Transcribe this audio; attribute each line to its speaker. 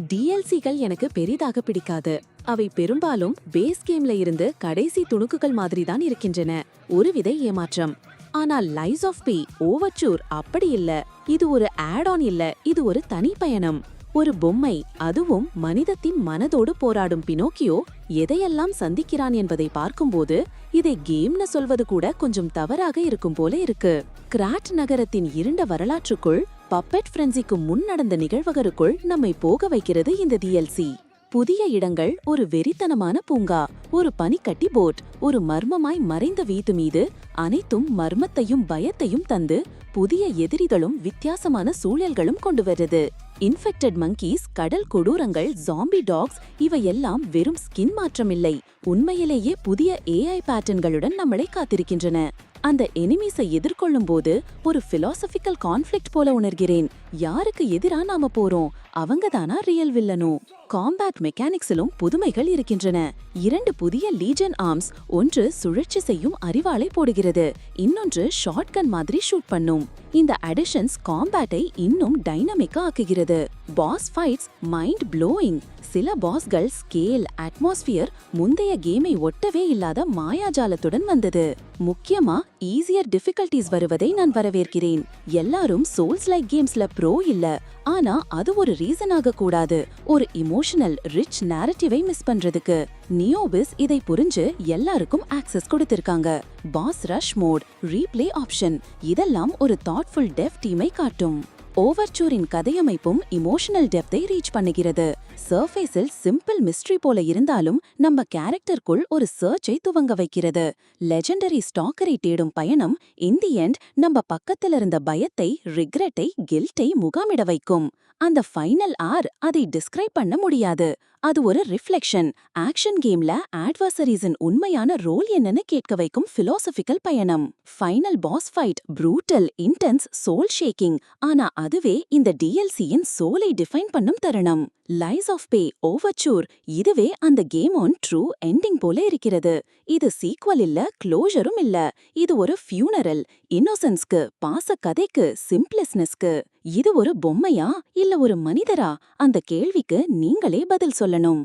Speaker 1: டிஎல்சிகள் எனக்கு பெரிதாக பிடிக்காது. அவை பெரும்பாலும் பேஸ் கேம்ல இருந்து கடைசி துணுக்குகள் மாதிரி தான் இருக்கின்றன. ஒருவித ஏமாற்றம். ஆனால் லைஸ் ஆஃப் பி ஓவச்சூர் அப்படி இல்ல. இது ஒரு ஆட் ஆன் இல்ல. இது ஒரு தனி பயணம். ஒரு பொம்மை அதுவும் மனிதத்தின் மனதோடு போராடும் பினோக்கியோ எதையெல்லாம் சந்திக்கிறான் என்பதை பார்க்கும்போது இதை கேம்னு சொல்வது கூட கொஞ்சம் தவறாக இருக்கும் போல இருக்கு. கிராட் நகரத்தின் இருண்ட வரலாற்றுக்குள் பப்பெட் ஃப்ரென்சிக்கு முன் நடந்த நிகழ்வகருக்குள் நம்மை போக வைக்கிறது இந்த டிஎல்சி புதிய இடங்கள் ஒரு வெறித்தனமான பூங்கா ஒரு பனிக்கட்டி போட் ஒரு மர்மமாய் மறைந்த வீட்டு மீது அனைத்தும் மர்மத்தையும் பயத்தையும் தந்து புதிய எதிரிகளும் வித்தியாசமான சூழல்களும் கொண்டு வருது. இன்ஃபெக்டட் மங்கீஸ் கடல் கொடூரங்கள் ஜாம்பி டாக்ஸ் இவையெல்லாம் வெறும் ஸ்கின் மாற்றமில்லை. உண்மையிலேயே புதிய ஏஐ பேட்டர்ன்களுடன் நம்மளை காத்திருக்கின்றன. அந்த எனிமீஸை எதிர்கொள்ளும் போது ஒரு பிலாசபிக்கல் கான்ஃபிளிக்ட் போல உணர்கிறேன். யாருக்கு எதிரா நாம போறோம்? அவங்க தானா ரியல் வில்லனோ காம்பேட் மெக்கானிக்ஸிலும் புதுமைகள் இருக்கின்றன. இரண்டு புதிய லீஜன் ஆர்ம்ஸ் ஒன்று சுழற்சி செய்யும் அறிவாளை போடுகிறது. இன்னொன்று ஷார்ட்கன் மாதிரி ஷூட் பண்ணும். இந்த அடிஷன்ஸ் காம்பேட்டை இன்னும் டைனமிக்கா ஆக்குகிறது. பாஸ் ஃபைட்ஸ் மைண்ட் ப்ளோயிங் சில பாஸ்கள் ஸ்கேல் அட்மாஸ்பியர் முந்தைய கேமை ஒட்டவே இல்லாத மாயாஜாலத்துடன் வந்தது. முக்கியமா ஈஸியர் டிஃபிகல்டிஸ் வருவதை நான் வரவேற்கிறேன். எல்லாரும் சோல்ஸ் லைக் கேம்ஸ்ல ப்ரோ இல்ல. ஆனா அது ஒரு ரீசன் ஆகக்கூடாது. ஒரு இமோஷனல் ரிச் நேரட்டிவை மிஸ் பண்றதுக்கு நியோபிஸ் இதை புரிஞ்சு எல்லாருக்கும் ஆக்சஸ் கொடுத்திருக்காங்க. Boss rush mode replay option இதெல்லாம் ஒரு தாட்ஃபுல் டெஃப் டீமை காட்டும். ஓவர்ச்சூரின் கதையமைப்பும் இமோஷனல் டெப்தை ரீச் பண்ணுகிறது. சர்ஃபேஸில் சிம்பிள் மிஸ்ட்ரி போல இருந்தாலும் நம்ம கேரக்டருக்குள் ஒரு சர்ச்சை துவங்க வைக்கிறது. லெஜெண்டரி ஸ்டாக்கரை தேடும் பயணம் இந்தி எண்ட் நம்ம பக்கத்துல இருந்த பயத்தை ரிக்ரெட்டை கில்ட்டை முகாமிட வைக்கும். அந்த ஃபைனல் ஆர் அதை டிஸ்கிரைப் பண்ண முடியாது. அது ஒரு ரிஃப்ளெக்ஷன் ஆக்ஷன் கேம்ல ஆட்வர்சரிஸின் உண்மையான ரோல் என்னன்னு கேட்க வைக்கும் பிலாசபிக்கல் பயணம். Final boss fight brutal intense soul shaking ஆனா அதுவே இந்த டிஎல்சியின் சோலை டிஃபைன் பண்ணும் தருணம். லைஸ் ஆஃப் பே ஓவர்ச்சூர் இதுவே அந்த கேம் ஆன் ட்ரூ எண்டிங் போல இருக்கிறது. இது சீக்வல் இல்ல க்ளோஷரும் இல்ல. இது ஒரு ஃபியூனரல் இன்னோசன்ஸ்க்கு பாச கதைக்கு சிம்பிளஸ்னஸ்க்கு இது ஒரு பொம்மையா இல்ல ஒரு மனிதரா? அந்த கேள்விக்கு நீங்களே பதில் சொல்லணும்.